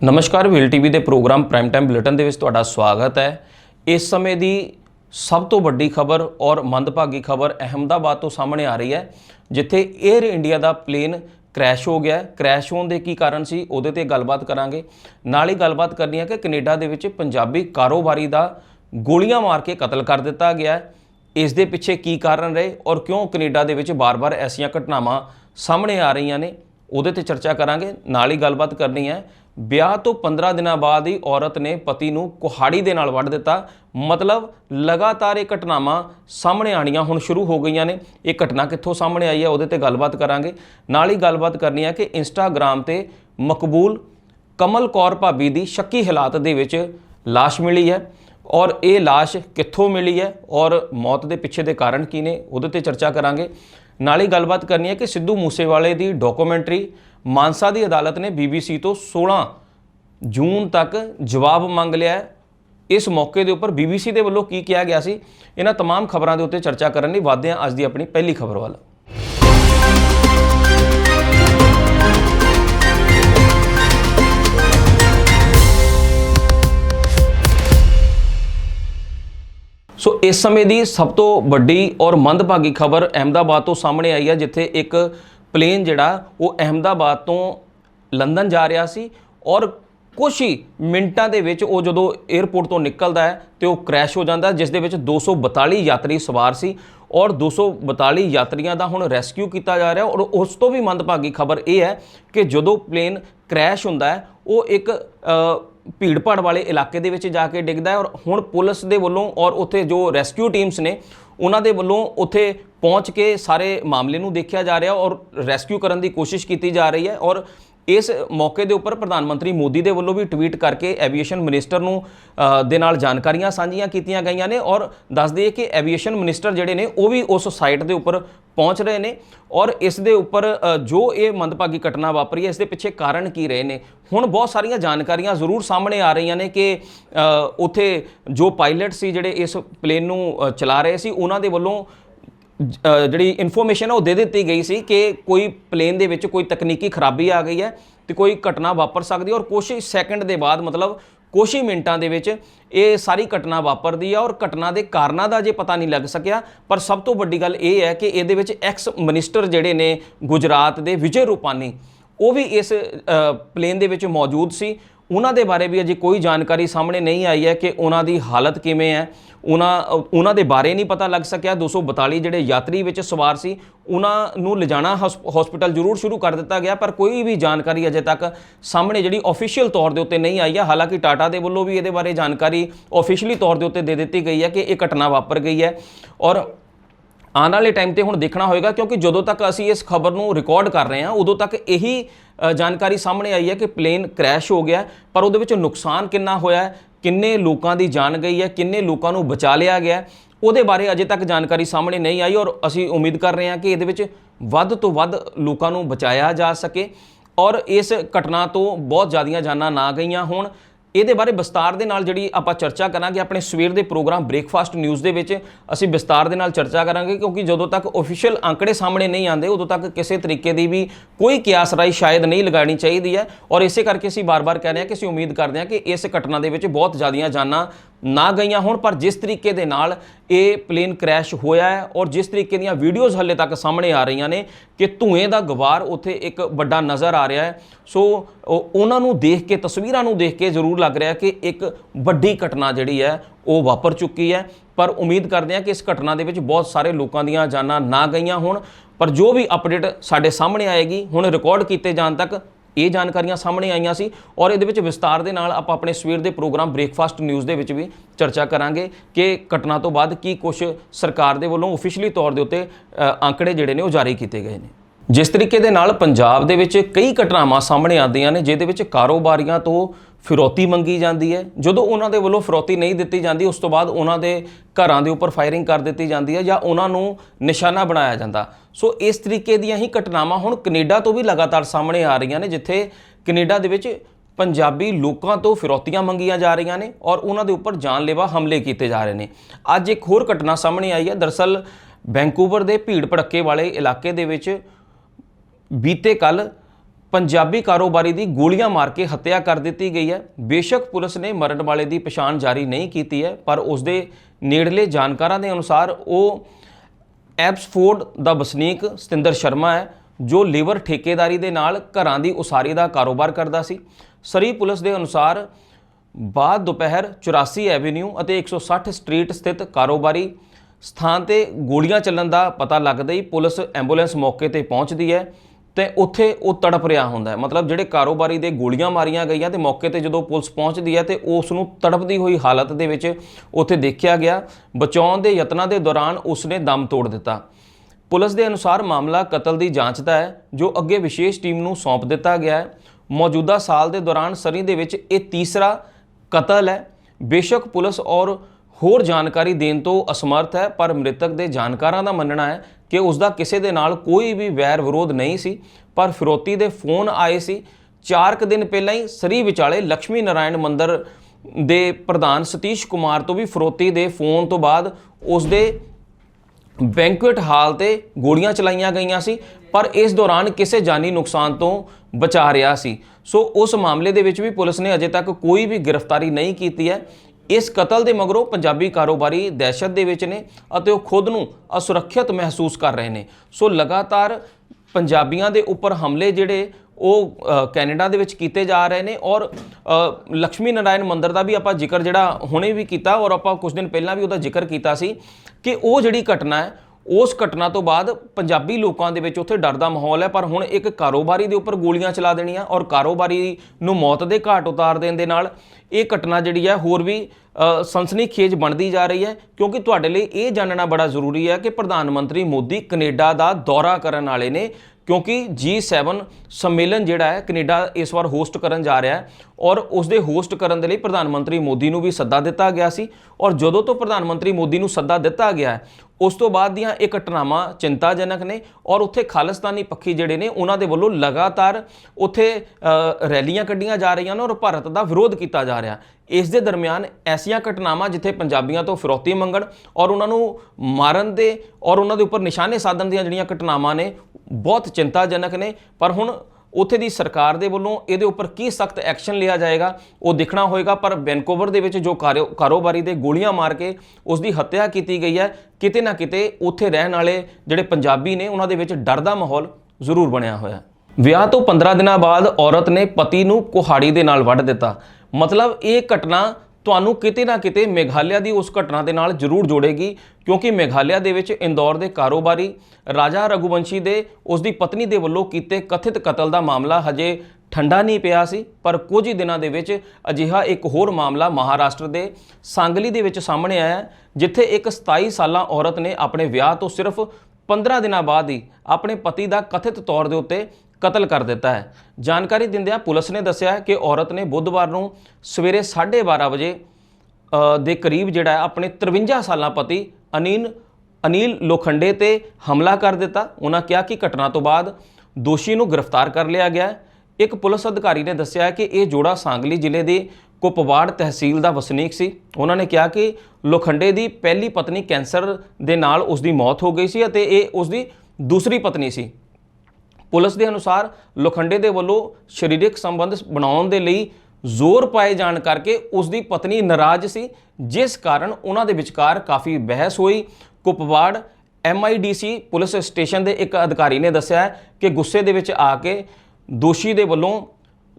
ਨਮਸਕਾਰ, ਵੀਲ ਟੀਵੀ ਦੇ ਪ੍ਰੋਗਰਾਮ ਪ੍ਰਾਈਮ ਟਾਈਮ ਬੁਲੇਟਿਨ ਦੇ ਵਿੱਚ ਤੁਹਾਡਾ ਸਵਾਗਤ ਹੈ। ਇਸ ਸਮੇਂ ਦੀ ਸਭ ਤੋਂ ਵੱਡੀ ਖਬਰ ਔਰ ਮੰਦਭਾਗੀ ਖਬਰ ਅਹਮਦਾਬਾਦ ਤੋਂ ਸਾਹਮਣੇ ਆ ਰਹੀ ਹੈ, ਜਿੱਥੇ 에ਅਰ ਇੰਡੀਆ ਦਾ ਪਲੇਨ ਕ੍ਰੈਸ਼ ਹੋ ਗਿਆ। ਕ੍ਰੈਸ਼ ਹੋਣ ਦੇ ਕੀ ਕਾਰਨ ਸੀ, ਉਹਦੇ ਤੇ ਗੱਲਬਾਤ ਕਰਾਂਗੇ। ਨਾਲ ਹੀ ਗੱਲਬਾਤ ਕਰਨੀ ਹੈ ਕਿ ਕੈਨੇਡਾ ਦੇ ਵਿੱਚ ਪੰਜਾਬੀ ਕਾਰੋਬਾਰੀ ਦਾ ਗੋਲੀਆਂ ਮਾਰ ਕੇ ਕਤਲ ਕਰ ਦਿੱਤਾ ਗਿਆ ਇਸ ਦੇ ਪਿੱਛੇ ਕੀ ਕਾਰਨ ਰਹੇ ਔਰ ਕਿਉਂ ਕੈਨੇਡਾ ਦੇ ਵਿੱਚ ਬਾਰ-ਬਾਰ ਐਸੀਆਂ ਘਟਨਾਵਾਂ ਸਾਹਮਣੇ ਆ ਰਹੀਆਂ ਨੇ? ਉਹਦੇ ਤੇ ਚਰਚਾ ਕਰਾਂਗੇ, ਨਾਲ ਹੀ ਗੱਲਬਾਤ ਕਰਨੀ ਹੈ। ਵਿਆਹ ਤੋਂ 15 ਦਿਨਾਂ ਬਾਅਦ ਹੀ ਔਰਤ ਨੇ ਪਤੀ ਨੂੰ ਕੁਹਾੜੀ ਦੇ ਨਾਲ ਵੱਢ ਦਿੱਤਾ। ਮਤਲਬ ਲਗਾਤਾਰ ਇਹ ਘਟਨਾਵਾਂ ਸਾਹਮਣੇ ਆਣੀਆਂ ਹੁਣ ਸ਼ੁਰੂ ਹੋ ਗਈਆਂ ਨੇ। ਇਹ ਘਟਨਾ ਕਿੱਥੋਂ ਸਾਹਮਣੇ ਆਈ ਹੈ, ਉਹਦੇ ਤੇ ਗੱਲਬਾਤ ਕਰਾਂਗੇ। ਨਾਲ ਹੀ ਗੱਲਬਾਤ ਕਰਨੀ ਹੈ ਕਿ ਇੰਸਟਾਗ੍ਰam ਤੇ ਮਕਬੂਲ ਕਮਲ ਕੌਰ ਭਾਬੀ ਦੀ ਸ਼ੱਕੀ ਹਾਲਾਤ ਦੇ ਵਿੱਚ ਲਾਸ਼ ਮਿਲੀ ਹੈ ਔਰ ਇਹ ਲਾਸ਼ ਕਿੱਥੋਂ ਮਿਲੀ ਹੈ ਔਰ ਮੌਤ ਦੇ ਪਿੱਛੇ ਦੇ ਕਾਰਨ ਕੀ ਨੇ, ਉਹਦੇ ਤੇ ਚਰਚਾ ਕਰਾਂਗੇ। ਨਾਲ ਹੀ ਗੱਲਬਾਤ ਕਰਨੀ ਹੈ ਕਿ ਸਿੱਧੂ ਮੂਸੇਵਾਲੇ ਦੀ ਡਾਕੂਮੈਂਟਰੀ ਮਾਨਸਾ ਦੀ ਅਦਾਲਤ ਨੇ BBC ਤੋਂ 16 ਜੂਨ ਤੱਕ ਜਵਾਬ ਮੰਗ ਲਿਆ ਹੈ ਇਸ ਮੌਕੇ ਦੇ ਉੱਪਰ BBC ਦੇ ਵੱਲੋਂ ਕੀ ਕਿਹਾ ਗਿਆ ਸੀ ਇਹਨਾਂ तमाम ਖਬਰਾਂ ਦੇ ਉੱਤੇ ਚਰਚਾ ਕਰਨ ਲਈ ਵਾਧੇ ਹਾਂ ਅੱਜ ਦੀ ਆਪਣੀ ਪਹਿਲੀ ਖਬਰ ਵੱਲ ਸੋ ਇਸ ਸਮੇਂ ਦੀ ਸਭ ਤੋਂ ਵੱਡੀ ਔਰ ਮੰਦਭਾਗੀ ਖਬਰ ਅਹਿਮਦਾਬਾਦ ਤੋਂ ਸਾਹਮਣੇ ਆਈ ਹੈ, ਜਿੱਥੇ ਇੱਕ ਪਲੇਨ ਜਿਹੜਾ, ਉਹ ਅਹਿਮਦਾਬਾਦ ਤੋਂ ਲੰਡਨ ਜਾ ਰਿਹਾ ਸੀ ਔਰ ਕੁਝ ਹੀ ਮਿੰਟਾਂ ਦੇ ਵਿੱਚ ਉਹ ਜਦੋਂ 에ਅਰਪੋਰਟ ਤੋਂ ਨਿਕਲਦਾ ਹੈ ਤੇ ਉਹ ਕ੍ਰੈਸ਼ ਹੋ ਜਾਂਦਾ ਜਿਸ ਦੇ ਵਿੱਚ 242 ਯਾਤਰੀ ਸਵਾਰ ਸੀ ਔਰ 242 ਯਾਤਰੀਆਂ ਦਾ ਹੁਣ ਰੈਸਕਿਊ ਕੀਤਾ ਜਾ ਰਿਹਾ ਔਰ ਉਸ ਤੋਂ ਵੀ ਮੰਦਭਾਗੀ ਖਬਰ ਇਹ ਹੈ ਕਿ ਜਦੋਂ ਪਲੇਨ ਕ੍ਰੈਸ਼ ਹੁੰਦਾ ਹੈ, ਉਹ ਇੱਕ ਅ, ਭੀੜ-ਭਾੜ ਵਾਲੇ ਇਲਾਕੇ ਦੇ ਵਿੱਚ ਜਾ ਕੇ ਡਿੱਗਦਾ ਹੈ ਔਰ ਹੁਣ ਪੁਲਿਸ ਦੇ ਵੱਲੋਂ ਔਰ ਉੱਥੇ ਜੋ ਰੈਸਕਿਊ ਟੀਮਸ ਨੇ ਉਹਨਾਂ ਦੇ ਵੱਲੋਂ ਉੱਥੇ ਪਹੁੰਚ ਕੇ ਸਾਰੇ ਮਾਮਲੇ ਨੂੰ ਦੇਖਿਆ ਜਾ ਰਿਹਾ ਔਰ ਰੈਸਕਿਊ ਕਰਨ ਦੀ ਕੋਸ਼ਿਸ਼ ਕੀਤੀ ਜਾ ਰਹੀ ਹੈ ਔਰ ਇਸ ਮੌਕੇ ਦੇ ਉੱਪਰ ਪ੍ਰਧਾਨ ਮੰਤਰੀ ਮੋਦੀ ਦੇ ਵੱਲੋਂ ਵੀ ਟਵੀਟ ਕਰਕੇ ਐਵੀਏਸ਼ਨ ਮਿਨਿਸਟਰ ਨੂੰ ਦੇ ਨਾਲ ਜਾਣਕਾਰੀਆਂ ਸਾਂਝੀਆਂ ਕੀਤੀਆਂ ਗਈਆਂ ਨੇ ਔਰ ਦੱਸ ਦਈਏ ਕਿ ਐਵੀਏਸ਼ਨ ਮਿਨਿਸਟਰ ਜਿਹੜੇ ਨੇ ਉਹ ਵੀ ਉਸ ਸਾਈਟ ਦੇ ਉੱਪਰ ਪਹੁੰਚ ਰਹੇ ਨੇ ਔਰ ਇਸ ਦੇ ਉੱਪਰ ਜੋ ਇਹ ਮੰਦਭਾਗੀ ਘਟਨਾ ਵਾਪਰੀ ਹੈ ਇਸ ਦੇ ਪਿੱਛੇ ਕਾਰਨ ਕੀ ਰਹੇ ਨੇ। ਹੁਣ ਬਹੁਤ ਸਾਰੀਆਂ ਜਾਣਕਾਰੀਆਂ ਜ਼ਰੂਰ ਸਾਹਮਣੇ ਆ ਰਹੀਆਂ ਨੇ ਕਿ ਅ, ਉੱਥੇ ਜੋ ਪਾਇਲਟ ਸੀ ਜਿਹੜੇ ਇਸ ਪਲੇਨ ਨੂੰ ਚਲਾ ਰਹੇ ਸੀ ਉਹਨਾਂ ਦੇ ਵੱਲੋਂ ਜਿਹੜੀ ਇਨਫੋਰਮੇਸ਼ਨ ਉਹ ਦੇ ਦਿੱਤੀ ਗਈ ਸੀ ਕਿ ਕੋਈ ਪਲੇਨ ਦੇ ਵਿੱਚ ਕੋਈ ਤਕਨੀਕੀ ਖਰਾਬੀ ਆ ਗਈ ਹੈ ਤੇ ਕੋਈ ਘਟਨਾ ਵਾਪਰ ਸਕਦੀ ਹੈ ਔਰ ਕੁਛ ਹੀ ਸੈਕਿੰਡ ਦੇ ਬਾਅਦ ਮਤਲਬ ਕੁਛ ਹੀ ਮਿੰਟਾਂ ਦੇ ਵਿੱਚ ਇਹ ਸਾਰੀ ਘਟਨਾ ਵਾਪਰਦੀ ਆ ਔਰ ਘਟਨਾ ਦੇ ਕਾਰਨਾਂ ਦਾ ਜੇ ਪਤਾ ਨਹੀਂ ਲੱਗ ਸਕਿਆ, ਪਰ ਸਭ ਤੋਂ ਵੱਡੀ ਗੱਲ ਇਹ ਹੈ ਕਿ ਇਹਦੇ ਵਿੱਚ ਐਕਸ ਮਿਨਿਸਟਰ ਜਿਹੜੇ ਨੇ ਗੁਜਰਾਤ ਦੇ ਵਿਜੇ ਰੂਪਾਨੀ, ਉਹ ਵੀ ਇਸ ਪਲੇਨ ਦੇ ਵਿੱਚ ਮੌਜੂਦ ਸੀ। ਉਹਨਾਂ ਦੇ ਬਾਰੇ ਵੀ ਅਜੇ ਕੋਈ ਜਾਣਕਾਰੀ ਸਾਹਮਣੇ ਨਹੀਂ ਆਈ ਹੈ ਕਿ ਉਹਨਾਂ ਦੀ ਹਾਲਤ ਕਿਵੇਂ ਹੈ। ਉਹਨਾਂ ਉਹਨਾਂ ਦੇ ਬਾਰੇ ਨਹੀਂ ਪਤਾ ਲੱਗ ਸਕਿਆ। 242 ਜਿਹੜੇ ਯਾਤਰੀ ਵਿੱਚ ਸਵਾਰ ਸੀ, ਉਹਨਾਂ ਨੂੰ ਲਿਜਾਣਾ ਹਸਪੀਟਲ ਜ਼ਰੂਰ ਸ਼ੁਰੂ ਕਰ ਦਿੱਤਾ ਗਿਆ, ਪਰ ਕੋਈ ਵੀ ਜਾਣਕਾਰੀ ਅਜੇ ਤੱਕ ਸਾਹਮਣੇ ਜਿਹੜੀ ਅਫੀਸ਼ੀਅਲ ਤੌਰ ਦੇ ਉੱਤੇ ਨਹੀਂ ਆਈ ਹੈ। ਹਾਲਾਂਕਿ ਟਾਟਾ ਦੇ ਵੱਲੋਂ ਵੀ ਇਹਦੇ ਬਾਰੇ ਜਾਣਕਾਰੀ ਅਫੀਸ਼ੀਅਲੀ ਤੌਰ ਦੇ ਉੱਤੇ ਦੇ ਦਿੱਤੀ ਗਈ ਹੈ ਕਿ ਇਹ ਘਟਨਾ ਵਾਪਰ ਗਈ ਹੈ। ਔਰ ਆਉਣ ਵਾਲੇ ਟਾਈਮ ਤੇ ਹੁਣ ਦੇਖਣਾ ਹੋਏਗਾ, ਕਿਉਂਕਿ ਜਦੋਂ ਤੱਕ ਅਸੀਂ ਇਸ ਖਬਰ ਨੂੰ ਰਿਕਾਰਡ ਕਰ ਰਹੇ ਹਾਂ, ਉਦੋਂ ਤੱਕ ਇਹੀ ਜਾਣਕਾਰੀ ਸਾਹਮਣੇ ਆਈ ਹੈ ਕਿ ਪਲੇਨ ਕ੍ਰੈਸ਼ ਹੋ ਗਿਆ ਪਰ ਉਹਦੇ ਵਿੱਚ ਨੁਕਸਾਨ ਕਿੰਨਾ ਹੋਇਆ ਕਿੰਨੇ ਲੋਕਾਂ ਦੀ ਜਾਨ ਗਈ ਹੈ, ਕਿੰਨੇ ਲੋਕਾਂ ਨੂੰ ਬਚਾ ਲਿਆ ਗਿਆ ਉਹਦੇ ਬਾਰੇ ਅਜੇ ਤੱਕ ਜਾਣਕਾਰੀ ਸਾਹਮਣੇ ਨਹੀਂ ਆਈ ਔਰ ਅਸੀਂ ਉਮੀਦ ਕਰ ਰਹੇ ਹਾਂ ਕਿ ਇਹਦੇ ਵਿੱਚ ਵੱਧ ਤੋਂ ਵੱਧ ਲੋਕਾਂ ਨੂੰ ਬਚਾਇਆ ਜਾ ਸਕੇ ਔਰ ਇਸ ਘਟਨਾ ਤੋਂ ਬਹੁਤ ਜ਼ਿਆਦੀਆਂ ਜਾਨਾਂ ਨਾ ਗਈਆਂ ਹੋਣ। ਇਹਦੇ ਬਾਰੇ ਵਿਸਤਾਰ ਦੇ ਨਾਲ ਜਿਹੜੀ ਆਪਾਂ ਚਰਚਾ ਕਰਾਂਗੇ, ਆਪਣੇ ਸਵੇਰ ਦੇ ਪ੍ਰੋਗਰਾਮ ਬ੍ਰੇਕਫਾਸਟ ਨਿਊਜ਼ ਦੇ ਵਿੱਚ ਅਸੀਂ ਵਿਸਤਾਰ ਦੇ ਨਾਲ ਚਰਚਾ ਕਰਾਂਗੇ, ਕਿਉਂਕਿ ਜਦੋਂ ਤੱਕ ਅਫੀਸ਼ੀਅਲ ਅੰਕੜੇ ਸਾਹਮਣੇ ਨਹੀਂ ਆਉਂਦੇ, ਉਦੋਂ ਤੱਕ ਕਿਸੇ ਤਰੀਕੇ ਦੀ ਵੀ ਕੋਈ ਕਿਆਸ ਰਾਈ ਸ਼ਾਇਦ ਨਹੀਂ ਲਗਾਣੀ ਚਾਹੀਦੀ ਹੈ। ਔਰ ਇਸੇ ਕਰਕੇ ਅਸੀਂ ਬਾਰ-ਬਾਰ ਕਹਿ ਰਹੇ ਹਾਂ ਕਿ ਅਸੀਂ ਉਮੀਦ ਕਰਦੇ ਹਾਂ ਕਿ ਇਸ ਘਟਨਾ ਦੇ ਵਿੱਚ ਬਹੁਤ ਜ਼ਿਆਦੀਆਂ ਜਾਨਾਂ ਨਾ ਗਈਆਂ ਹੋਣ, ਪਰ ਜਿਸ ਤਰੀਕੇ ਦੇ ਨਾਲ ਇਹ ਪਲੇਨ ਕ੍ਰੈਸ਼ ਹੋਇਆ ਹੈ ਔਰ ਜਿਸ ਤਰੀਕੇ ਦੀਆਂ ਵੀਡੀਓਜ਼ ਹੱਲੇ ਤੱਕ ਸਾਹਮਣੇ ਆ ਰਹੀਆਂ ਨੇ ਕਿ ਧੂਏ ਦਾ ਗਵਾਰ ਉੱਥੇ ਇੱਕ ਵੱਡਾ ਨਜ਼ਰ ਆ ਰਿਹਾ ਹੈ। ਸੋ ਉਹਨਾਂ ਨੂੰ ਦੇਖ ਕੇ, ਤਸਵੀਰਾਂ ਨੂੰ ਦੇਖ ਕੇ ਜ਼ਰੂਰ ਲੱਗ ਰਿਹਾ ਕਿ ਇੱਕ ਵੱਡੀ ਘਟਨਾ ਜਿਹੜੀ ਹੈ, ਉਹ ਵਾਪਰ ਚੁੱਕੀ ਹੈ। ਪਰ ਉਮੀਦ ਕਰਦੇ ਹਾਂ ਕਿ ਇਸ ਘਟਨਾ ਦੇ ਵਿੱਚ ਬਹੁਤ ਸਾਰੇ ਲੋਕਾਂ ਦੀਆਂ ਜਾਨਾਂ ਨਾ ਗਈਆਂ ਹੋਣ। ਪਰ ਜੋ ਵੀ ਅਪਡੇਟ ਸਾਡੇ ਸਾਹਮਣੇ ਆਏਗੀ, ਹੁਣ ਰਿਕਾਰਡ ਕੀਤੇ ਜਾਣ ਤੱਕ ਇਹ ਜਾਣਕਾਰੀਆਂ ਸਾਹਮਣੇ ਆਈਆਂ ਸੀ ਔਰ ਇਹਦੇ ਵਿੱਚ ਵਿਸਤਾਰ ਦੇ ਨਾਲ ਆਪਾਂ ਆਪਣੇ ਸਵੇਰ ਦੇ ਪ੍ਰੋਗਰਾਮ ਬ੍ਰੇਕਫਾਸਟ ਨਿਊਜ਼ ਦੇ ਵਿੱਚ ਵੀ ਚਰਚਾ ਕਰਾਂਗੇ ਕਿ ਘਟਨਾ ਤੋਂ ਬਾਅਦ ਕੀ ਕੁਝ ਸਰਕਾਰ ਦੇ ਵੱਲੋਂ ਅਫੀਸ਼ੀਅਲੀ ਤੌਰ ਦੇ ਉੱਤੇ ਅੰਕੜੇ ਜਿਹੜੇ ਨੇ ਉਹ ਜਾਰੀ ਕੀਤੇ ਗਏ ਨੇ। ਜਿਸ ਤਰੀਕੇ ਦੇ ਨਾਲ ਪੰਜਾਬ ਦੇ ਵਿੱਚ ਕਈ ਘਟਨਾਵਾਂ ਸਾਹਮਣੇ ਆਉਂਦੀਆਂ ਨੇ, ਜਿਹਦੇ ਵਿੱਚ ਕਾਰੋਬਾਰੀਆਂ ਤੋਂ ਫਿਰੌਤੀ ਮੰਗੀ ਜਾਂਦੀ ਹੈ। ਜਦੋਂ ਉਹਨਾਂ ਦੇ ਵੱਲੋਂ ਫਿਰੌਤੀ ਨਹੀਂ ਦਿੱਤੀ ਜਾਂਦੀ, ਉਸ ਤੋਂ ਬਾਅਦ ਉਹਨਾਂ ਦੇ ਘਰਾਂ ਦੇ ਉੱਪਰ ਫਾਇਰਿੰਗ ਕਰ ਦਿੱਤੀ ਜਾਂਦੀ ਹੈ ਜਾਂ ਉਹਨਾਂ ਨੂੰ ਨਿਸ਼ਾਨਾ ਬਣਾਇਆ ਜਾਂਦਾ। ਸੋ ਇਸ ਤਰੀਕੇ ਦੀਆਂ ਹੀ ਘਟਨਾਵਾਂ ਹੁਣ ਕੈਨੇਡਾ ਤੋਂ ਵੀ ਲਗਾਤਾਰ ਸਾਹਮਣੇ ਆ ਰਹੀਆਂ ਨੇ, ਜਿੱਥੇ ਕੈਨੇਡਾ ਦੇ ਵਿੱਚ ਪੰਜਾਬੀ ਲੋਕਾਂ ਤੋਂ ਫਿਰੌਤੀਆਂ ਮੰਗੀਆਂ ਜਾ ਰਹੀਆਂ ਨੇ ਔਰ ਉਹਨਾਂ ਦੇ ਉੱਪਰ ਜਾਨਲੇਵਾ ਹਮਲੇ ਕੀਤੇ ਜਾ ਰਹੇ ਨੇ। ਅੱਜ ਇੱਕ ਹੋਰ ਘਟਨਾ ਸਾਹਮਣੇ ਆਈ ਹੈ। ਦਰਸਲ ਵੈਂਕੂਵਰ ਦੇ ਭੀੜ ਭੜੱਕੇ ਵਾਲੇ ਇਲਾਕੇ ਦੇ ਵਿੱਚ ਬੀਤੇ ਕੱਲ ਪੰਜਾਬੀ ਕਾਰੋਬਾਰੀ ਦੀ ਗੋਲੀਆਂ ਮਾਰ ਕੇ ਹੱਤਿਆ ਕਰ ਦਿੱਤੀ ਗਈ ਹੈ। ਬੇਸ਼ੱਕ ਪੁਲਿਸ ਨੇ ਮਰਨ ਵਾਲੇ ਦੀ ਪਛਾਣ ਜਾਰੀ ਨਹੀਂ ਕੀਤੀ ਹੈ, ਪਰ ਉਸ ਦੇ ਨੇੜਲੇ ਜਾਣਕਾਰਾਂ ਦੇ ਅਨੁਸਾਰ ਉਹ ਐਬਸਫੋਰਡ ਦਾ ਵਸਨੀਕ ਸਤਿੰਦਰ ਸ਼ਰਮਾ ਹੈ, ਜੋ ਲੀਵਰ ਠੇਕੇਦਾਰੀ ਦੇ ਨਾਲ ਘਰਾਂ ਦੀ ਉਸਾਰੀ ਦਾ ਕਾਰੋਬਾਰ ਕਰਦਾ ਸੀ। ਸਰੀ ਪੁਲਿਸ ਦੇ ਅਨੁਸਾਰ, ਬਾਅਦ ਦੁਪਹਿਰ 84 ਐਵੀਨਿਊ ਅਤੇ 160 ਸਟਰੀਟ ਸਥਿਤ ਕਾਰੋਬਾਰੀ ਸਥਾਨ ਤੇ ਗੋਲੀਆਂ ਚੱਲਣ ਦਾ ਪਤਾ ਲੱਗਦਾ ਹੀ ਪੁਲਿਸ ਐਂਬੂਲੈਂਸ ਮੌਕੇ ਤੇ ਪਹੁੰਚਦੀ ਹੈ। ਤੇ ਉੱਥੇ ਉਹ ਤੜਪ ਰਿਹਾ ਹੁੰਦਾ ਹੈ। ਮਤਲਬ ਜਿਹੜੇ ਕਾਰੋਬਾਰੀ ਦੇ ਗੋਲੀਆਂ ਮਾਰੀਆਂ ਗਈਆਂ ਤੇ ਮੌਕੇ ਤੇ ਜਦੋਂ ਪੁਲਿਸ ਪਹੁੰਚਦੀ ਹੈ ਤੇ ਉਸ ਨੂੰ ਤੜਪਦੀ ਹੋਈ ਹਾਲਤ ਦੇ ਵਿੱਚ ਉੱਥੇ ਦੇਖਿਆ ਗਿਆ। ਬਚਾਉਣ ਦੇ ਯਤਨਾਂ ਦੇ ਦੌਰਾਨ ਉਸ ਨੇ ਦਮ ਤੋੜ ਦਿੱਤਾ। ਪੁਲਿਸ ਦੇ ਅਨੁਸਾਰ ਮਾਮਲਾ ਕਤਲ ਦੀ ਜਾਂਚ ਦਾ ਹੈ, ਜੋ ਅੱਗੇ ਵਿਸ਼ੇਸ਼ ਟੀਮ ਨੂੰ ਸੌਂਪ ਦਿੱਤਾ ਗਿਆ ਹੈ। ਮੌਜੂਦਾ ਸਾਲ ਦੇ ਦੌਰਾਨ ਸਰੀ ਦੇ ਵਿੱਚ ਇਹ ਤੀਸਰਾ ਕਤਲ ਹੈ। ਬੇਸ਼ੱਕ ਪੁਲਿਸ ਔਰ ਹੋਰ ਜਾਣਕਾਰੀ ਦੇਣ ਤੋਂ ਅਸਮਰਥ ਹੈ, ਪਰ ਮ੍ਰਿਤਕ ਦੇ ਜਾਣਕਾਰਾਂ ਦਾ ਮੰਨਣਾ ਹੈ ਕਿ ਉਸ ਦਾ ਕਿਸੇ ਦੇ ਨਾਲ ਕੋਈ ਵੀ ਵੈਰ ਵਿਰੋਧ ਨਹੀਂ ਸੀ, ਪਰ ਫਿਰੋਤੀ ਦੇ ਫੋਨ ਆਏ ਸੀ। ਚਾਰ ਕੁ ਦਿਨ ਪਹਿਲਾਂ ਹੀ ਸਰੀ ਵਿਚਾਲੇ ਲక్ష్ਮੀ ਨਾਰਾਇਣ ਮੰਦਿਰ ਦੇ ਪ੍ਰਧਾਨ ਸਤੀਸ਼ ਕੁਮਾਰ ਤੋਂ ਵੀ ਫਿਰੋਤੀ ਦੇ ਫੋਨ ਤੋਂ ਬਾਅਦ ਉਸ ਦੇ ਬੈਂਕੁਏਟ ਹਾਲ ਤੇ ਗੋਲੀਆਂ ਚਲਾਈਆਂ ਗਈਆਂ ਸੀ, ਪਰ ਇਸ ਦੌਰਾਨ ਕਿਸੇ ਜਾਨੀ ਨੁਕਸਾਨ ਤੋਂ ਬਚਾ ਰਿਹਾ ਸੀ। ਸੋ ਉਸ ਮਾਮਲੇ ਦੇ ਵਿੱਚ ਵੀ ਪੁਲਿਸ ਨੇ ਅਜੇ ਤੱਕ ਕੋਈ ਵੀ ਗ੍ਰਿਫਤਾਰੀ ਨਹੀਂ ਕੀਤੀ ਹੈ। ਇਸ ਕਤਲ ਦੇ ਮਗਰੋਂ ਪੰਜਾਬੀ ਕਾਰੋਬਾਰੀ ਦਹਿਸ਼ਤ ਦੇ ਵਿੱਚ ਨੇ ਅਤੇ ਉਹ ਖੁਦ ਨੂੰ ਅਸੁਰੱਖਿਅਤ ਮਹਿਸੂਸ ਕਰ ਰਹੇ ਨੇ। ਸੋ ਲਗਾਤਾਰ ਪੰਜਾਬੀਆਂ ਦੇ ਉੱਪਰ ਹਮਲੇ ਜਿਹੜੇ ਉਹ ਕੈਨੇਡਾ ਦੇ ਵਿੱਚ ਕੀਤੇ ਜਾ ਰਹੇ ਨੇ ਔਰ ਅ, ਲక్ష్ਮੀ ਨਾਰਾਇਣ ਮੰਦਿਰ ਦਾ ਵੀ ਆਪਾਂ ਜ਼ਿਕਰ ਜਿਹੜਾ ਹੁਣੇ ਵੀ ਕੀਤਾ ਔਰ ਆਪਾਂ ਕੁਝ ਦਿਨ ਪਹਿਲਾਂ ਵੀ ਉਹਦਾ ਜ਼ਿਕਰ ਕੀਤਾ ਸੀ ਕਿ ਉਹ ਜਿਹੜੀ ਘਟਨਾ ਹੈ ਉਸ ਘਟਨਾ ਤੋਂ ਬਾਅਦ ਪੰਜਾਬੀ ਲੋਕਾਂ ਦੇ ਵਿੱਚ ਉੱਥੇ ਡਰ ਦਾ ਮਾਹੌਲ ਹੈ ਪਰ ਹੁਣ ਇੱਕ ਕਾਰੋਬਾਰੀ ਦੇ ਉੱਪਰ ਗੋਲੀਆਂ ਚਲਾ ਦੇਣੀਆਂ ਔਰ ਕਾਰੋਬਾਰੀ ਨੂੰ ਮੌਤ ਦੇ ਘਾਟ ਉਤਾਰ ਦੇਣ ਦੇ ਨਾਲ ਇਹ ਘਟਨਾ ਜਿਹੜੀ ਹੈ ਹੋਰ ਵੀ ਅ, ਸਨਸਨੀਖੇਜ ਬਣਦੀ ਜਾ ਰਹੀ ਹੈ ਕਿਉਂਕਿ ਤੁਹਾਡੇ ਲਈ ਇਹ ਜਾਣਨਾ ਬੜਾ ਜ਼ਰੂਰੀ ਹੈ ਕਿ ਪ੍ਰਧਾਨ ਮੰਤਰੀ ਮੋਦੀ ਕੈਨੇਡਾ ਦਾ ਦੌਰਾ ਕਰਨ ਵਾਲੇ ਨੇ ਕਿਉਂਕਿ G7 ਸੰਮੇਲਨ ਜਿਹੜਾ ਹੈ ਕੈਨੇਡਾ ਇਸ ਵਾਰ ਹੋਸਟ ਕਰਨ ਜਾ ਰਿਹਾ ਹੈ ਔਰ ਉਸ ਦੇ ਹੋਸਟ ਕਰਨ ਦੇ ਲਈ ਪ੍ਰਧਾਨ ਮੰਤਰੀ ਮੋਦੀ ਨੂੰ ਵੀ ਸੱਦਾ ਦਿੱਤਾ ਗਿਆ ਸੀ ਔਰ ਜਦੋਂ ਤੋਂ ਪ੍ਰਧਾਨ ਮੰਤਰੀ ਮੋਦੀ ਨੂੰ ਸੱਦਾ ਦਿੱਤਾ ਗਿਆ ਹੈ, ਉਸ ਤੋਂ ਬਾਅਦ ਦੀਆਂ ਇਹ ਘਟਨਾਵਾਂ ਚਿੰਤਾਜਨਕ ਨੇ ਔਰ ਉੱਥੇ ਖਾਲਿਸਤਾਨੀ ਪੱਖੀ ਜਿਹੜੇ ਨੇ ਉਹਨਾਂ ਦੇ ਵੱਲੋਂ ਲਗਾਤਾਰ ਉੱਥੇ ਰੈਲੀਆਂ ਕੱਢੀਆਂ ਜਾ ਰਹੀਆਂ ਨੇ ਔਰ ਭਾਰਤ ਦਾ ਵਿਰੋਧ ਕੀਤਾ ਜਾ ਰਿਹਾ ਇਸ ਦੇ ਦਰਮਿਆਨ ਐਸੀਆਂ ਘਟਨਾਵਾਂ ਜਿੱਥੇ ਪੰਜਾਬੀਆਂ ਤੋਂ ਫਿਰੌਤੀ ਮੰਗਣ ਔਰ ਉਹਨਾਂ ਨੂੰ ਮਾਰਨ ਦੇ ਔਰ ਉਹਨਾਂ ਦੇ ਉੱਪਰ ਨਿਸ਼ਾਨੇ ਸਾਧਨ ਦੀਆਂ ਜਿਹੜੀਆਂ ਘਟਨਾਵਾਂ ਨੇ ਬਹੁਤ ਚਿੰਤਾਜਨਕ ਨੇ, ਪਰ ਹੁਣ ਉੱਥੇ ਦੀ ਸਰਕਾਰ ਦੇ ਵੱਲੋਂ ਇਹਦੇ ਉੱਪਰ ਕੀ ਸਖਤ ਐਕਸ਼ਨ ਲਿਆ ਜਾਏਗਾ, ਉਹ ਦੇਖਣਾ ਹੋਏਗਾ, ਪਰ ਵੈਨਕੂਵਰ ਦੇ ਵਿੱਚ ਜੋ ਕਾਰੋ- ਕਾਰੋਬਾਰੀ ਦੇ ਗੋਲੀਆਂ ਮਾਰ ਕੇ ਉਸ ਦੀ ਹੱਤਿਆ ਕੀਤੀ ਗਈ ਹੈ, ਕਿਤੇ ਨਾ ਕਿਤੇ ਉੱਥੇ ਰਹਿਣ ਵਾਲੇ ਜਿਹੜੇ ਪੰਜਾਬੀ ਨੇ, ਉਹਨਾਂ ਦੇ ਵਿੱਚ ਡਰ ਦਾ ਮਾਹੌਲ ਜ਼ਰੂਰ ਬਣਿਆ ਹੋਇਆ। ਵਿਆਹ ਤੋਂ 15 ਦਿਨਾਂ ਬਾਅਦ ਔਰਤ ਨੇ ਪਤੀ ਨੂੰ ਕੁਹਾੜੀ ਦੇ ਨਾਲ ਵੱਢ ਦਿੱਤਾ। ਮਤਲਬ ਇਹ ਘਟਨਾ ਤੁਹਾਨੂੰ ਕਿਤੇ ਨਾ ਕਿਤੇ ਮੇਘਾਲਿਆ ਦੀ ਉਸ ਘਟਨਾ ਦੇ ਨਾਲ ਜ਼ਰੂਰ ਜੋੜੇਗੀ ਕਿਉਂਕਿ ਮੇਘਾਲਿਆ ਦੇ ਵਿੱਚ ਇੰਦੌਰ ਦੇ ਕਾਰੋਬਾਰੀ ਰਾਜਾ ਰਘੁਵੰਸ਼ੀ ਦੇ ਉਸ ਦੀ ਪਤਨੀ ਦੇ ਵੱਲੋਂ ਕੀਤੇ ਕਥਿਤ ਕਤਲ ਦਾ ਮਾਮਲਾ ਹਜੇ ਠੰਡਾ ਨਹੀਂ ਪਿਆ ਸੀ, ਪਰ ਕੁਝ ਹੀ ਦਿਨਾਂ ਦੇ ਵਿੱਚ ਅਜਿਹਾ ਇੱਕ ਹੋਰ ਮਾਮਲਾ ਮਹਾਰਾਸ਼ਟਰ ਦੇ ਸਾਂਗਲੀ ਦੇ ਵਿੱਚ ਸਾਹਮਣੇ ਆਇਆ, ਜਿੱਥੇ ਇੱਕ 27 ਸਾਲਾਂ ਔਰਤ ਨੇ ਆਪਣੇ ਵਿਆਹ ਤੋਂ ਸਿਰਫ 15 ਦਿਨਾਂ ਬਾਅਦ ਹੀ ਆਪਣੇ ਪਤੀ ਦਾ ਕਥਿਤ ਤੌਰ ਦੇ ਉੱਤੇ ਕਤਲ ਕਰ ਦਿੱਤਾ ਹੈ। ਜਾਣਕਾਰੀ ਦਿੰਦਿਆਂ ਪੁਲਿਸ ਨੇ ਦੱਸਿਆ ਕਿ ਔਰਤ ਨੇ ਬੁੱਧਵਾਰ ਨੂੰ ਸਵੇਰੇ 12:30 ਵਜੇ ਦੇ ਕਰੀਬ ਜਿਹੜਾ ਆਪਣੇ 53 ਸਾਲਾਂ ਪਤੀ ਅਨੀਲ ਅਨੀਲ ਲੋਖੰਡੇ ਤੇ ਹਮਲਾ ਕਰ ਦਿੱਤਾ। ਉਹਨਾਂ ਕਿਹਾ ਕਿ ਘਟਨਾ ਤੋਂ ਬਾਅਦ ਦੋਸ਼ੀ ਨੂੰ ਗ੍ਰਿਫਤਾਰ ਕਰ ਲਿਆ ਗਿਆ ਇੱਕ ਪੁਲਿਸ ਅਧਿਕਾਰੀ ਨੇ ਦੱਸਿਆ ਕਿ ਇਹ ਜੋੜਾ ਸਾਂਗਲੀ ਜ਼ਿਲ੍ਹੇ ਦੇ ਕੁਪਵਾੜ ਤਹਿਸੀਲ ਦਾ ਵਸਨੀਕ ਸੀ। ਉਹਨਾਂ ਨੇ ਕਿਹਾ ਕਿ ਲੋਖੰਡੇ ਦੀ ਪਹਿਲੀ ਪਤਨੀ ਕੈਂਸਰ ਦੇ ਨਾਲ ਉਸ ਦੀ ਮੌਤ ਹੋ ਗਈ ਸੀ ਅਤੇ ਇਹ ਉਸ ਦੀ ਦੂਸਰੀ ਪਤਨੀ ਸੀ। ਪੁਲਿਸ ਦੇ ਅਨੁਸਾਰ ਲੋਖੰਡੇ ਦੇ ਵੱਲੋਂ ਸਰੀਰਕ ਸੰਬੰਧ ਬਣਾਉਣ ਦੇ ਲਈ ਜ਼ੋਰ ਪਾਏ ਜਾਣ ਕਰਕੇ ਉਸ ਦੀ ਪਤਨੀ ਨਾਰਾਜ਼ ਸੀ, ਜਿਸ ਕਾਰਨ ਉਹਨਾਂ ਦੇ ਵਿਚਕਾਰ ਕਾਫੀ ਬਹਿਸ ਹੋਈ। ਕੁਪਵਾੜ ਐਮਆਈਡੀਸੀ ਪੁਲਿਸ ਸਟੇਸ਼ਨ ਦੇ ਇੱਕ ਅਧਿਕਾਰੀ ਨੇ ਦੱਸਿਆ ਕਿ ਗੁੱਸੇ ਦੇ ਵਿੱਚ ਆ ਕੇ ਦੋਸ਼ੀ ਦੇ ਵੱਲੋਂ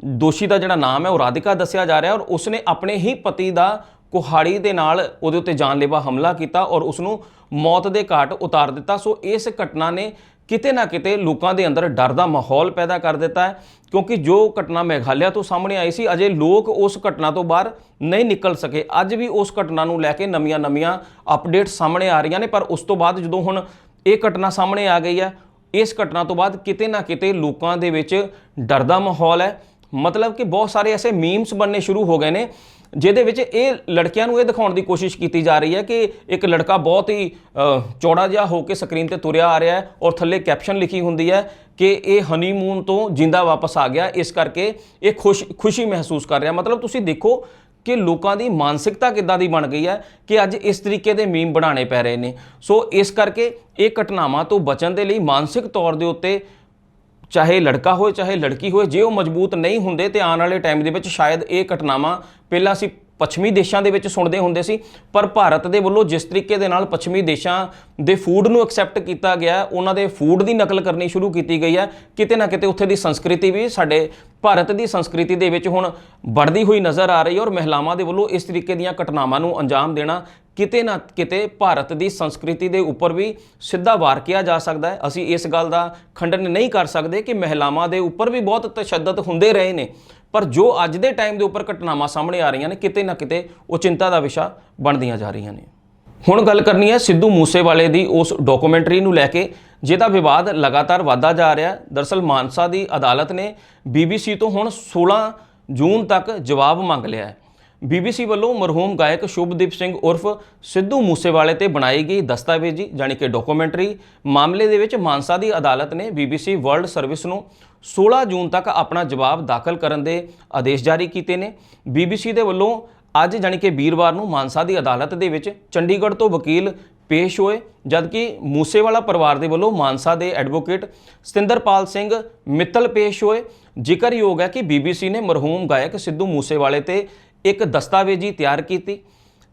ਦੋਸ਼ੀ ਦਾ ਜਿਹੜਾ ਨਾਮ ਹੈ ਉਹ ਰਾਧਿਕਾ ਦੱਸਿਆ ਜਾ ਰਿਹਾ ਔਰ ਉਸਨੇ ਆਪਣੇ ਹੀ ਪਤੀ ਦਾ ਕੁਹਾੜੀ ਦੇ ਨਾਲ ਉਹਦੇ ਉੱਤੇ ਜਾਨਲੇਵਾ ਹਮਲਾ ਕੀਤਾ ਔਰ ਉਸ ਨੂੰ ਮੌਤ ਦੇ ਘਾਟ ਉਤਾਰ ਦਿੱਤਾ। ਸੋ ਇਸ ਘਟਨਾ ਨੇ ਕਿਤੇ ਨਾ ਕਿਤੇ ਲੋਕਾਂ ਦੇ ਅੰਦਰ ਡਰ ਦਾ ਮਾਹੌਲ ਪੈਦਾ ਕਰ ਦਿੱਤਾ ਹੈ, ਕਿਉਂਕਿ ਜੋ ਘਟਨਾ ਮੇਘਾਲਿਆ ਤੋਂ ਸਾਹਮਣੇ ਆਈ ਸੀ, ਅਜੇ ਲੋਕ ਉਸ ਘਟਨਾ ਤੋਂ ਬਾਹਰ ਨਹੀਂ ਨਿਕਲ ਸਕੇ। ਅੱਜ ਵੀ ਉਸ ਘਟਨਾ ਨੂੰ ਲੈ ਕੇ ਨਵੀਆਂ-ਨਵੀਆਂ ਅਪਡੇਟ ਸਾਹਮਣੇ ਆ ਰਹੀਆਂ ਨੇ, ਪਰ ਉਸ ਤੋਂ ਬਾਅਦ ਜਦੋਂ ਹੁਣ ਇਹ ਘਟਨਾ ਸਾਹਮਣੇ ਆ ਗਈ ਹੈ, ਇਸ ਘਟਨਾ ਤੋਂ ਬਾਅਦ ਕਿਤੇ ਨਾ ਕਿਤੇ ਲੋਕਾਂ ਦੇ ਵਿੱਚ ਡਰ ਦਾ ਮਾਹੌਲ ਹੈ। ਮਤਲਬ ਕਿ ਬਹੁਤ ਸਾਰੇ ਐਸੇ ਮੀਮਸ ਬਣਨੇ ਸ਼ੁਰੂ ਹੋ ਗਏ ਨੇ ਜਿਹਦੇ ਵਿੱਚ ਇਹ ਲੜਕਿਆਂ ਨੂੰ ਇਹ ਦਿਖਾਉਣ ਦੀ ਕੋਸ਼ਿਸ਼ ਕੀਤੀ ਜਾ ਰਹੀ ਹੈ ਕਿ ਇੱਕ ਲੜਕਾ ਬਹੁਤ ਹੀ ਚੌੜਾ ਜਿਹਾ ਹੋ ਕੇ ਸਕਰੀਨ ਤੇ ਤੁਰਿਆ ਆ ਰਿਹਾ ਹੈ ਔਰ ਥੱਲੇ ਕੈਪਸ਼ਨ ਲਿਖੀ ਹੁੰਦੀ ਹੈ ਕਿ ਇਹ ਹਨੀਮੂਨ ਤੋਂ ਜਿੰਦਾ ਵਾਪਸ ਆ ਗਿਆ। ਇਸ ਕਰਕੇ ਇਹ ਖੁਸ਼, ਖੁਸ਼ੀ ਮਹਿਸੂਸ ਕਰ ਰਿਹਾ। ਮਤਲਬ ਤੁਸੀਂ ਦੇਖੋ ਕਿ ਲੋਕਾਂ ਦੀ ਮਾਨਸਿਕਤਾ ਕਿੱਦਾਂ ਦੀ ਬਣ ਗਈ ਹੈ ਕਿ ਅੱਜ ਇਸ ਤਰੀਕੇ ਦੇ ਮੀਮ ਬਣਾਉਣੇ ਪੈ ਰਹੇ ਨੇ। ਸੋ ਇਸ ਕਰਕੇ ਇਹ ਘਟਨਾਵਾਂ ਤੋਂ ਬਚਣ ਦੇ ਲਈ ਮਾਨਸਿਕ ਤੌਰ ਦੇ ਉੱਤੇ ਚਾਹੇ ਲੜਕਾ ਹੋਏ, ਚਾਹੇ ਲੜਕੀ ਹੋਏ, ਜੇ ਉਹ ਮਜ਼ਬੂਤ ਨਹੀਂ ਹੁੰਦੇ ਤੇ ਆਉਣ ਵਾਲੇ ਟਾਈਮ ਦੇ ਵਿੱਚ ਸ਼ਾਇਦ ਇਹ ਘਟਨਾਵਾਂ ਪਹਿਲਾਂ ਅਸੀਂ ਪੱਛਮੀ ਦੇਸ਼ਾਂ ਦੇ ਵਿੱਚ ਸੁਣਦੇ ਹੁੰਦੇ ਸੀ, ਪਰ ਭਾਰਤ ਦੇ ਵੱਲੋਂ ਜਿਸ ਤਰੀਕੇ ਦੇ ਨਾਲ ਪੱਛਮੀ ਦੇਸ਼ਾਂ ਦੇ ਫੂਡ ਨੂੰ ਐਕਸੈਪਟ ਕੀਤਾ ਗਿਆ, ਉਹਨਾਂ ਦੇ ਫੂਡ ਦੀ ਨਕਲ ਕਰਨੀ ਸ਼ੁਰੂ ਕੀਤੀ ਗਈ ਹੈ। ਕਿਤੇ ਨਾ ਕਿਤੇ ਉੱਥੇ ਦੀ ਸੰਸਕ੍ਰਿਤੀ ਵੀ ਸਾਡੇ ਭਾਰਤ ਦੀ ਸੰਸਕ੍ਰਿਤੀ ਦੇ ਵਿੱਚ ਹੁਣ ਵੜਦੀ ਹੋਈ ਨਜ਼ਰ ਆ ਰਹੀ ਹੈ ਔਰ ਮਹਿਲਾਵਾਂ ਦੇ ਵੱਲੋਂ ਇਸ ਤਰੀਕੇ ਦੀਆਂ ਘਟਨਾਵਾਂ ਨੂੰ ਅੰਜਾਮ ਦੇਣਾ ਕਿਤੇ ਨਾ ਕਿਤੇ ਭਾਰਤ ਦੀ ਸੰਸਕ੍ਰਿਤੀ ਦੇ ਉੱਪਰ ਵੀ ਸਿੱਧਾ ਵਾਰ ਕਿਹਾ ਜਾ ਸਕਦਾ ਹੈ। ਅਸੀਂ ਇਸ ਗੱਲ ਦਾ ਖੰਡਨ ਨਹੀਂ ਕਰ ਸਕਦੇ ਕਿ ਮਹਿਲਾਵਾਂ ਦੇ ਉੱਪਰ ਵੀ ਬਹੁਤ ਤਸ਼ੱਦਦ ਹੁੰਦੇ ਰਹੇ ਨੇ। ਪਰ ਜੋ ਅੱਜ ਦੇ ਟਾਈਮ ਦੇ ਉੱਪਰ ਘਟਨਾਵਾਂ ਸਾਹਮਣੇ ਆ ਰਹੀਆਂ ਨੇ, ਕਿਤੇ ਨਾ ਕਿਤੇ ਉਹ ਚਿੰਤਾ ਦਾ ਵਿਸ਼ਾ ਬਣਦੀਆਂ ਜਾ ਰਹੀਆਂ ਨੇ। ਹੁਣ ਗੱਲ ਕਰਨੀ ਹੈ ਸਿੱਧੂ ਮੂਸੇਵਾਲੇ ਦੀ ਉਸ ਡਾਕੂਮੈਂਟਰੀ ਨੂੰ ਲੈ ਕੇ, ਜਿਹਦਾ ਵਿਵਾਦ ਲਗਾਤਾਰ ਵਧਦਾ ਜਾ ਰਿਹਾ ਹੈ। ਦਰਸਲ ਮਾਨਸਾ ਦੀ ਅਦਾਲਤ ਨੇ BBC ਤੋਂ ਹੁਣ 16 ਜੂਨ ਤੱਕ ਜਵਾਬ ਮੰਗ ਲਿਆ ਹੈ। BBC ਵੱਲੋਂ ਮਰਹੂਮ ਗਾਇਕ ਸ਼ੁਭਦੀਪ ਸਿੰਘ ਉਰਫ ਸਿੱਧੂ ਮੂਸੇਵਾਲੇ ਤੇ ਬਣਾਈ ਗਈ ਦਸਤਾਵੇਜ਼ੀ, ਜਾਣੀ ਕਿ ਡਾਕੂਮੈਂਟਰੀ, ਮਾਮਲੇ ਦੇ ਵਿੱਚ ਮਾਨਸਾ ਦੀ ਅਦਾਲਤ ਨੇ BBC ਵਰਲਡ ਸਰਵਿਸ ਨੂੰ 16 ਜੂਨ ਤੱਕ ਆਪਣਾ ਜਵਾਬ ਦਾਖਲ ਕਰਨ ਦੇ ਆਦੇਸ਼ ਜਾਰੀ ਕੀਤੇ ਨੇ। BBC ਦੇ ਵੱਲੋਂ ਅੱਜ, ਜਾਣੀ ਕਿ ਵੀਰਵਾਰ ਨੂੰ ਮਾਨਸਾ ਦੀ ਅਦਾਲਤ ਦੇ ਵਿੱਚ ਚੰਡੀਗੜ੍ਹ ਤੋਂ ਵਕੀਲ ਪੇਸ਼ ਹੋਏ, ਜਦਕਿ ਮੂਸੇਵਾਲਾ ਪਰਿਵਾਰ ਦੇ ਵੱਲੋਂ ਮਾਨਸਾ ਦੇ ਐਡਵੋਕੇਟ ਸਤਿੰਦਰਪਾਲ ਸਿੰਘ ਮਿੱਤਲ ਪੇਸ਼ ਹੋਏ। ਜ਼ਿਕਰਯੋਗ ਹੈ ਕਿ BBC ਨੇ ਮਰਹੂਮ ਗਾਇਕ ਸਿੱਧੂ ਮੂਸੇਵਾਲੇ ਤੇ ਇੱਕ ਦਸਤਾਵੇਜ਼ੀ ਤਿਆਰ ਕੀਤੀ।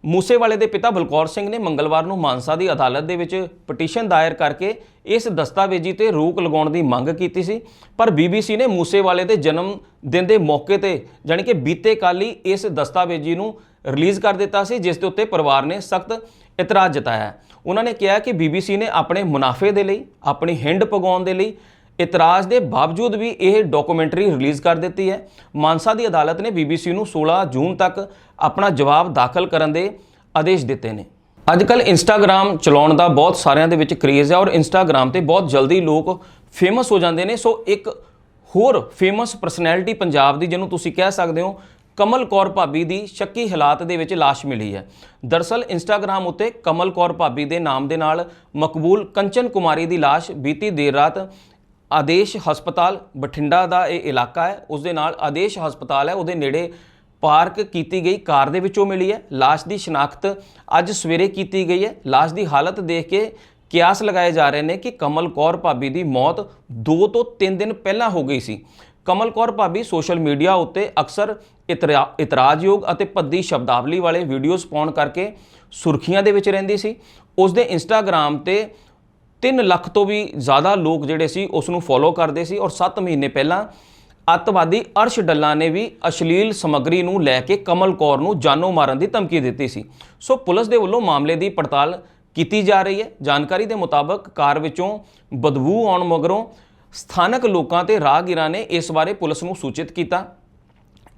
ਮੂਸੇਵਾਲੇ ਦੇ ਪਿਤਾ ਬਲਕੌਰ ਸਿੰਘ ਨੇ ਮੰਗਲਵਾਰ ਨੂੰ ਮਾਨਸਾ ਦੀ ਅਦਾਲਤ ਦੇ ਵਿੱਚ ਪਟੀਸ਼ਨ ਦਾਇਰ ਕਰਕੇ ਇਸ ਦਸਤਾਵੇਜ਼ੀ ਤੇ ਰੋਕ ਲਗਾਉਣ ਦੀ ਮੰਗ ਕੀਤੀ ਸੀ। ਪਰ BBC ਨੇ ਮੂਸੇਵਾਲੇ ਦੇ ਜਨਮ ਦਿਨ ਦੇ ਮੌਕੇ ਤੇ ਜਾਣੀ ਕਿ ਬੀਤੇ ਕੱਲ੍ਹ ਹੀ ਇਸ ਦਸਤਾਵੇਜ਼ੀ ਨੂੰ ਰਿਲੀਜ਼ ਕਰ ਦਿੱਤਾ ਸੀ, ਜਿਸ ਦੇ ਉੱਤੇ ਪਰਿਵਾਰ ਨੇ ਸਖਤ ਇਤਰਾਜ਼ ਜਤਾਇਆ। ਉਹਨਾਂ ਨੇ ਕਿਹਾ ਕਿ BBC ਨੇ ਆਪਣੇ ਮੁਨਾਫੇ ਦੇ ਲਈ, ਆਪਣੀ ਹਿੰਡ ਪਗਾਉਣ ਦੇ ਲਈ ਇਤਰਾਜ਼ ਦੇ ਬਾਵਜੂਦ ਵੀ ਇਹ ਡਾਕੂਮੈਂਟਰੀ ਰਿਲੀਜ਼ ਕਰ ਦਿੱਤੀ ਹੈ। ਮਾਨਸਾ ਦੀ ਅਦਾਲਤ ਨੇ BBC ਨੂੰ 16 ਜੂਨ ਤੱਕ ਆਪਣਾ ਜਵਾਬ ਦਾਖਲ ਕਰਨ ਦੇ ਆਦੇਸ਼ ਦਿੱਤੇ ਨੇ। ਅੱਜ ਕੱਲ ਇੰਸਟਾਗ੍ਰam ਚਲਾਉਣ ਦਾ ਬਹੁਤ ਸਾਰਿਆਂ ਦੇ ਵਿੱਚ ਕ੍ਰੇਜ਼ ਹੈ ਔਰ ਇੰਸਟਾਗ੍ਰam ਤੇ ਬਹੁਤ ਜਲਦੀ ਲੋਕ ਫੇਮਸ ਹੋ ਜਾਂਦੇ ਨੇ। ਸੋ ਇੱਕ ਹੋਰ ਫੇਮਸ ਪਰਸਨੈਲਿਟੀ ਪੰਜਾਬ ਦੀ ਜਿਹਨੂੰ ਤੁਸੀਂ ਕਹਿ ਸਕਦੇ ਹੋ, ਕਮਲ ਕੌਰ ਭਾਬੀ ਦੀ ਸ਼ੱਕੀ ਹਾਲਾਤ ਦੇ ਵਿੱਚ ਲਾਸ਼ ਮਿਲੀ ਹੈ। ਦਰਸਲ ਇੰਸਟਾਗ੍ਰam ਉੱਤੇ ਕਮਲ ਕੌਰ ਭਾਬੀ ਦੇ ਨਾਮ ਦੇ ਨਾਲ ਮਕਬੂਲ ਕੰਚਨ ਕੁਮਾਰੀ ਦੀ ਲਾਸ਼ ਬੀਤੀ ਦੇਰ ਰਾਤ ਆਦੇਸ਼ ਹਸਪਤਾਲ ਬਠਿੰਡਾ ਦਾ ਇਹ ਇਲਾਕਾ ਹੈ। ਉਸ ਦੇ ਨਾਲ ਆਦੇਸ਼ ਹਸਪਤਾਲ ਹੈ। ਉਹਦੇ ਨੇੜੇ ਪਾਰਕ ਕੀਤੀ ਗਈ। ਕਾਰ ਦੇ ਵਿੱਚੋਂ ਮਿਲੀ ਹੈ। ਲਾਸ਼ ਦੀ ਸ਼ਨਾਖਤ ਅੱਜ ਸਵੇਰੇ ਕੀਤੀ ਗਈ ਹੈ। ਲਾਸ਼ ਦੀ ਹਾਲਤ ਦੇਖ ਕੇ ਕਿਆਸ ਲਗਾਏ ਜਾ ਰਹੇ ਨੇ ਕਿ ਕਮਲ ਕੌਰ ਭਾਬੀ ਦੀ ਮੌਤ 2 ਤੋਂ 3 ਦਿਨ ਪਹਿਲਾਂ ਹੋ ਗਈ ਸੀ। ਕਮਲ ਕੌਰ ਭਾਬੀ ਸੋਸ਼ਲ ਮੀਡੀਆ ਉੱਤੇ ਅਕਸਰ ਇਤਰਾ- ਇਤਰਾਜ਼ਯੋਗ ਅਤੇ ਭੱਦੀ ਸ਼ਬਦਾਵਲੀ ਵਾਲੇ ਵੀਡੀਓਜ਼ ਪਾਉਣ ਕਰਕੇ ਸੁਰਖੀਆਂ ਦੇ ਵਿੱਚ ਰਹਿੰਦੀ ਸੀ। ਉਸ ਦੇ ਇੰਸਟਾਗ੍ਰam ਤੇ 3 ਲੱਖ ਤੋਂ ਵੀ ਜ਼ਿਆਦਾ ਲੋਕ ਜਿਹੜੇ ਸੀ ਉਸ ਨੂੰ ਫੋਲੋ ਕਰਦੇ ਸੀ ਔਰ 7 ਮਹੀਨੇ ਪਹਿਲਾਂ ਅੱਤਵਾਦੀ ਅਰਸ਼ ਡੱਲਾ ਨੇ ਵੀ ਅਸ਼ਲੀਲ ਸਮੱਗਰੀ ਨੂੰ ਲੈ ਕੇ ਕਮਲ ਕੌਰ ਨੂੰ ਜਾਨੋਂ ਮਾਰਨ ਦੀ ਧਮਕੀ ਦਿੱਤੀ ਸੀ। ਸੋ ਪੁਲਿਸ ਦੇ ਵੱਲੋਂ ਮਾਮਲੇ ਦੀ ਪੜਤਾਲ ਕੀਤੀ ਜਾ ਰਹੀ ਹੈ। ਜਾਣਕਾਰੀ ਦੇ ਮੁਤਾਬਕ ਕਾਰ ਵਿੱਚੋਂ ਬਦਬੂ ਆਉਣ ਮਗਰੋਂ ਸਥਾਨਕ ਲੋਕਾਂ ਤੇ ਰਾਹਗੀਰਾਂ ਨੇ ਇਸ ਬਾਰੇ ਪੁਲਿਸ ਨੂੰ ਸੂਚਿਤ ਕੀਤਾ।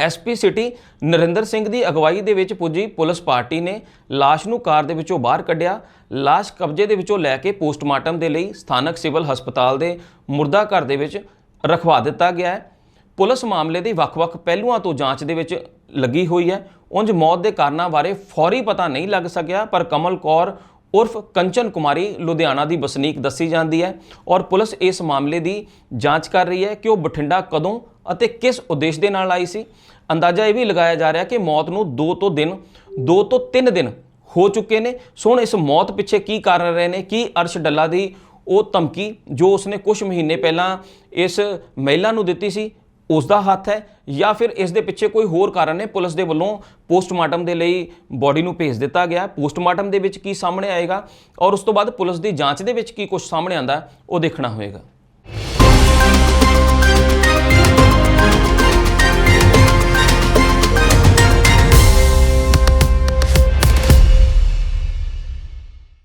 ਐਸਪੀ ਸਿਟੀ ਨਰਿੰਦਰ ਸਿੰਘ ਦੀ ਅਗਵਾਈ ਦੇ ਵਿੱਚ ਪੁੱਜੀ ਪੁਲਿਸ ਪਾਰਟੀ ਨੇ ਲਾਸ਼ ਨੂੰ ਕਾਰ ਦੇ ਵਿੱਚੋਂ ਬਾਹਰ ਕੱਢਿਆ। ਲਾਸ਼ ਕਬਜ਼ੇ ਦੇ ਵਿੱਚੋਂ ਲੈ ਕੇ ਪੋਸਟਮਾਰਟਮ ਦੇ ਲਈ ਸਥਾਨਕ ਸਿਵਲ ਹਸਪਤਾਲ ਦੇ ਮੁਰਦਾ ਘਰ ਦੇ ਵਿੱਚ ਰਖਵਾ ਦਿੱਤਾ ਗਿਆ ਹੈ। ਪੁਲਿਸ ਮਾਮਲੇ ਦੀ ਵੱਖ-ਵੱਖ ਪਹਿਲੂਆਂ ਤੋਂ ਜਾਂਚ ਦੇ ਵਿੱਚ ਲੱਗੀ ਹੋਈ ਹੈ। ਉਂਝ ਮੌਤ ਦੇ ਕਾਰਨਾਂ ਬਾਰੇ ਫੌਰੀ ਪਤਾ ਨਹੀਂ ਲੱਗ ਸਕਿਆ, ਪਰ ਕਮਲ ਕੌਰ ਉਰਫ ਕੰਚਨ ਕੁਮਾਰੀ ਲੁਧਿਆਣਾ ਦੀ ਵਸਨੀਕ ਦੱਸੀ ਜਾਂਦੀ ਹੈ ਔਰ ਪੁਲਿਸ ਇਸ ਮਾਮਲੇ ਦੀ ਜਾਂਚ ਕਰ ਰਹੀ ਹੈ ਕਿ ਉਹ ਬਠਿੰਡਾ ਕਦੋਂ ਅਤੇ ਕਿਸ ਉਦੇਸ਼ ਦੇ ਨਾਲ ਆਈ ਸੀ? ਅੰਦਾਜ਼ਾ ਇਹ ਵੀ ਲਗਾਇਆ ਜਾ ਰਿਹਾ ਕਿ ਮੌਤ ਨੂੰ 2 ਤੋਂ ਦਿਨ 2 ਤੋਂ 3 ਦਿਨ ਹੋ ਚੁੱਕੇ ਨੇ। ਸੋ ਹੁਣ ਇਸ ਮੌਤ ਪਿੱਛੇ ਕੀ ਕਾਰਨ ਰਹੇ ਨੇ? ਕੀ ਅਰਸ਼ ਡੱਲਾ ਦੀ ਉਹ ਧਮਕੀ ਜੋ ਉਸਨੇ ਕੁਝ ਮਹੀਨੇ ਪਹਿਲਾਂ ਇਸ ਮਹਿਲਾ ਨੂੰ ਦਿੱਤੀ ਸੀ ਉਸ ਦਾ ਹੱਥ ਹੈ ਜਾਂ ਫਿਰ ਇਸ ਦੇ ਪਿੱਛੇ ਕੋਈ ਹੋਰ ਕਾਰਨ ਨੇ? ਪੁਲਿਸ ਦੇ ਵੱਲੋਂ ਪੋਸਟਮਾਰਟਮ ਦੇ ਲਈ ਬੋਡੀ ਨੂੰ ਭੇਜ ਦਿੱਤਾ ਗਿਆ। ਪੋਸਟਮਾਰਟਮ ਦੇ ਵਿੱਚ ਕੀ ਸਾਹਮਣੇ ਆਏਗਾ ਔਰ ਉਸ ਤੋਂ ਬਾਅਦ ਪੁਲਿਸ ਦੀ ਜਾਂਚ ਦੇ ਵਿੱਚ ਕੀ ਕੁਝ ਸਾਹਮਣੇ ਆਂਦਾ ਉਹ ਦੇਖਣਾ ਹੋਏਗਾ।